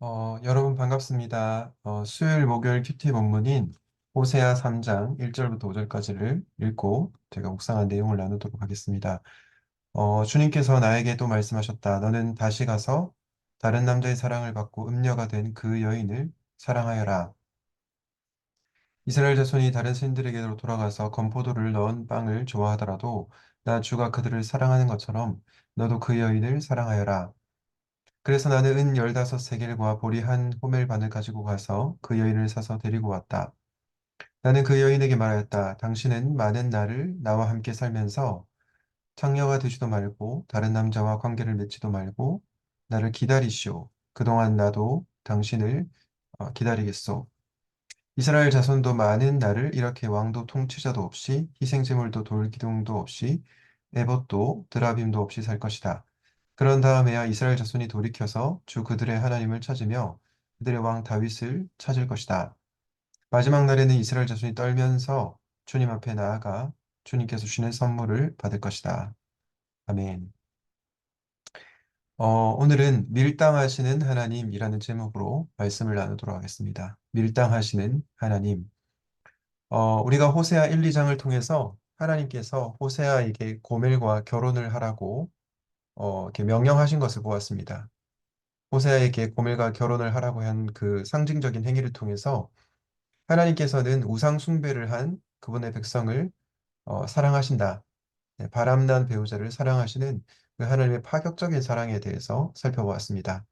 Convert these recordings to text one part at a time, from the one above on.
어, 여러분 반갑습니다. 어, 수요일, 목요일 큐티 본문인 호세아 3장 1절부터 5절까지를 읽고 제가 묵상한 내용을 나누도록 하겠습니다. 어, 주님께서 나에게 또 말씀하셨다. 너는 다시 가서 다른 남자의 사랑을 받고 음녀가 된 그 여인을 사랑하여라. 이스라엘 자손이 다른 신들에게로 돌아가서 건포도를 넣은 빵을 좋아하더라도 나 주가 그들을 사랑하는 것처럼 너도 그 여인을 사랑하여라. 그래서 나는 은 열다섯 세겔과 보리 한 호멜 반을 가지고 가서 그 여인을 사서 데리고 왔다. 나는 그 여인에게 말하였다. 당신은 많은 날을 나와 함께 살면서 창녀가 되지도 말고 다른 남자와 관계를 맺지도 말고 나를 기다리시오. 그동안 나도 당신을 어, 기다리겠소. 이스라엘 자손도 많은 날을 이렇게 왕도 통치자도 없이 희생제물도 돌기둥도 없이 에봇도 드라빔도 없이 살 것이다. 그런 다음에야 이스라엘 자손이 돌이켜서 주 그들의 하나님을 찾으며 그들의 왕 다윗을 찾을 것이다. 마지막 날에는 이스라엘 자손이 떨면서 주님 앞에 나아가 주님께서 주시는 선물을 받을 것이다. 아멘. 어, 오늘은 밀당하시는 하나님이라는 제목으로 말씀을 나누도록 하겠습니다. 밀당하시는 하나님. 어, 우리가 호세아 1, 2장을 통해서 하나님께서 호세아에게 고멜과 결혼을 하라고 어, 이렇게 명령하신 것을 보았습니다. 호세아에게 고멜과 결혼을 하라고 한 그 상징적인 행위를 통해서 하나님께서는 우상 숭배를 한 그분의 백성을 어, 사랑하신다. 네, 바람난 배우자를 사랑하시는 그 하나님의 파격적인 사랑에 대해서 살펴보았습니다.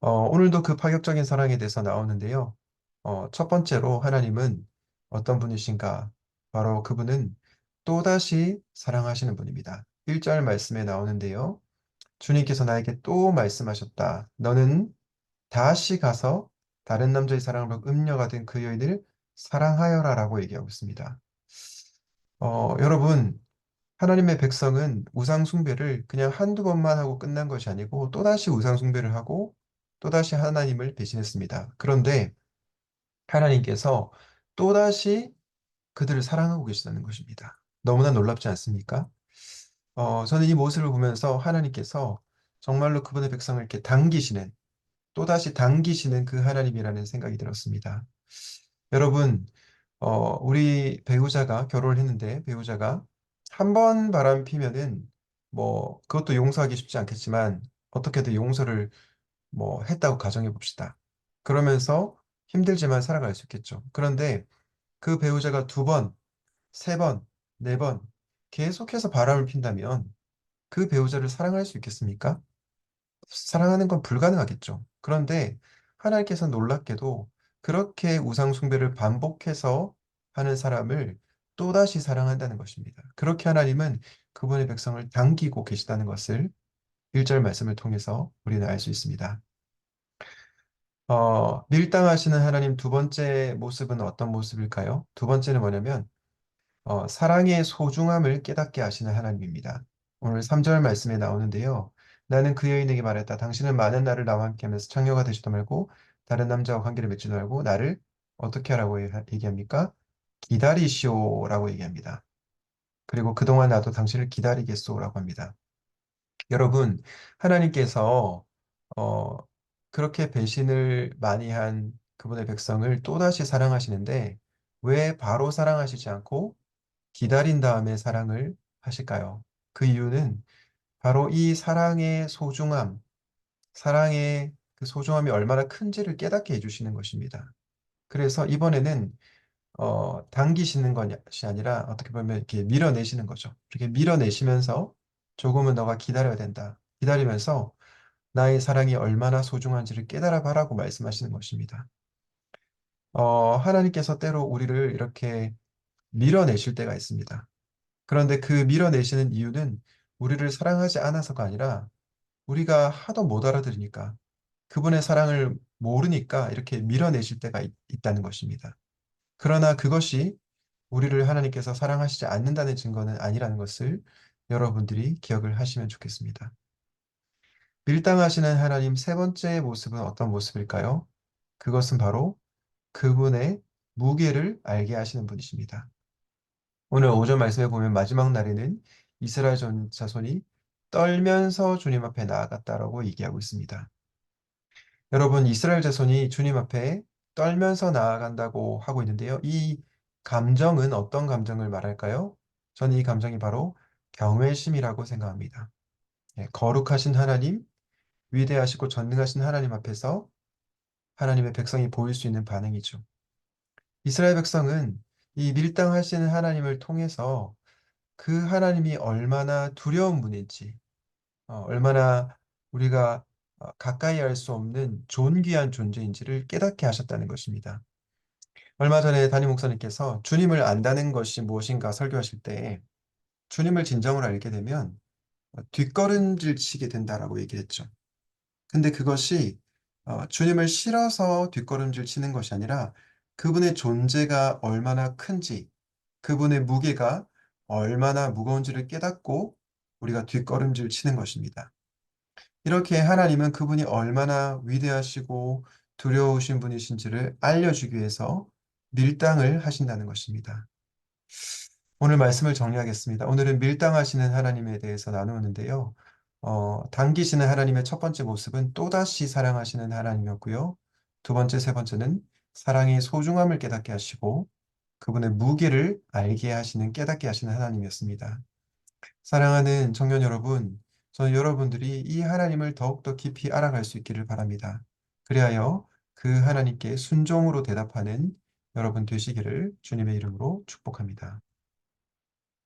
어, 오늘도 그 파격적인 사랑에 대해서 나오는데요. 어, 첫 번째로 하나님은 어떤 분이신가? 바로 그분은 또다시 사랑하시는 분입니다. 1절 말씀에 나오는데요. 주님께서 나에게 또 말씀하셨다. 너는 다시 가서 다른 남자의 받고 음녀가 된 그 여인을 사랑하여라 라고 얘기하고 있습니다. 어, 여러분, 하나님의 백성은 우상 숭배를 그냥 한두 번만 하고 끝난 것이 아니고 또다시 우상 숭배를 하고 또다시 하나님을 배신했습니다. 그런데 하나님께서 또다시 그들을 사랑하고 계시다는 것입니다. 너무나 놀랍지 않습니까? 어, 저는 이 모습을 보면서 하나님께서 정말로 그분의 백성을 이렇게 당기시는, 또다시 당기시는 그 하나님이라는 생각이 들었습니다. 여러분, 어, 우리 배우자가 결혼을 했는데, 배우자가 한 번 바람 피면은, 뭐, 그것도 용서하기 쉽지 않겠지만, 어떻게든 용서를 뭐 했다고 가정해 봅시다. 그러면서 힘들지만 살아갈 수 있겠죠. 그런데 그 배우자가 두 번, 세 번, 네 번 계속해서 바람을 핀다면 그 배우자를 사랑할 수 있겠습니까? 사랑하는 건 불가능하겠죠. 그런데 하나님께서 놀랍게도 그렇게 우상 숭배를 반복해서 하는 사람을 또다시 사랑한다는 것입니다. 그렇게 하나님은 그분의 백성을 당기고 계시다는 것을 1절 말씀을 통해서 우리는 알 수 있습니다. 어, 밀당하시는 하나님 두 번째 모습은 어떤 모습일까요? 두 번째는 뭐냐면 어, 사랑의 소중함을 깨닫게 하시는 하나님입니다. 오늘 3절 말씀에 나오는데요. 나는 그 여인에게 말했다. 당신은 많은 날을 나와 함께 하면서 창녀가 되지도 말고 다른 남자와 관계를 맺지도 말고 나를 어떻게 하라고 얘기합니까? 기다리시오라고 얘기합니다. 그리고 그동안 나도 당신을 기다리겠소라고 합니다. 여러분, 하나님께서 어, 그렇게 배신을 많이 한 그분의 백성을 또다시 사랑하시는데 왜 바로 사랑하시지 않고 기다린 다음에 사랑을 하실까요? 그 이유는 바로 이 사랑의 소중함, 사랑의 그 소중함이 얼마나 큰지를 깨닫게 해주시는 것입니다. 그래서 이번에는 어, 당기시는 것이 아니라 어떻게 보면 이렇게 밀어내시는 거죠. 이렇게 밀어내시면서 조금은 너가 기다려야 된다. 기다리면서 나의 사랑이 얼마나 소중한지를 깨달아 봐라고 말씀하시는 것입니다. 어, 하나님께서 때로 우리를 이렇게 밀어내실 때가 있습니다. 그런데 그 밀어내시는 이유는 우리를 사랑하지 않아서가 아니라 우리가 하도 못 알아들으니까 그분의 사랑을 모르니까 이렇게 밀어내실 때가 있, 있다는 것입니다. 그러나 그것이 우리를 하나님께서 사랑하시지 않는다는 증거는 아니라는 것을 여러분들이 기억을 하시면 좋겠습니다. 밀당하시는 하나님 세 번째 모습은 어떤 모습일까요? 그것은 바로 그분의 무게를 알게 하시는 분이십니다. 오늘 오전 말씀에 보면 마지막 날에는 이스라엘 자손이 떨면서 주님 앞에 나아갔다라고 얘기하고 있습니다. 여러분, 이스라엘 자손이 주님 앞에 떨면서 나아간다고 하고 있는데요. 이 감정은 어떤 감정을 말할까요? 저는 이 감정이 바로 경외심이라고 생각합니다. 예, 거룩하신 하나님, 위대하시고 전능하신 하나님 앞에서 하나님의 백성이 보일 수 있는 반응이죠. 이스라엘 백성은 이 밀당하시는 하나님을 통해서 그 하나님이 얼마나 두려운 분인지, 어, 얼마나 우리가 어, 가까이 할 수 없는 존귀한 존재인지를 깨닫게 하셨다는 것입니다. 얼마 전에 담임 목사님께서 주님을 안다는 것이 무엇인가 설교하실 때 주님을 진정으로 알게 되면 어, 뒷걸음질 치게 된다라고 얘기했죠. 근데 그것이 어, 주님을 싫어서 뒷걸음질 치는 것이 아니라 그분의 존재가 얼마나 큰지, 그분의 무게가 얼마나 무거운지를 깨닫고 우리가 뒷걸음질 치는 것입니다. 이렇게 하나님은 그분이 얼마나 위대하시고 두려우신 분이신지를 알려주기 위해서 밀당을 하신다는 것입니다. 오늘 말씀을 정리하겠습니다. 오늘은 밀당하시는 하나님에 대해서 나누었는데요. 어, 당기시는 하나님의 첫 번째 모습은 또다시 사랑하시는 하나님이었고요. 두 번째, 세 번째는 사랑의 소중함을 깨닫게 하시고 그분의 무게를 알게 하시는, 깨닫게 하시는 하나님이었습니다. 사랑하는 청년 여러분, 저는 여러분들이 이 하나님을 더욱더 깊이 알아갈 수 있기를 바랍니다. 그리하여 그 하나님께 순종으로 대답하는 여러분 되시기를 주님의 이름으로 축복합니다.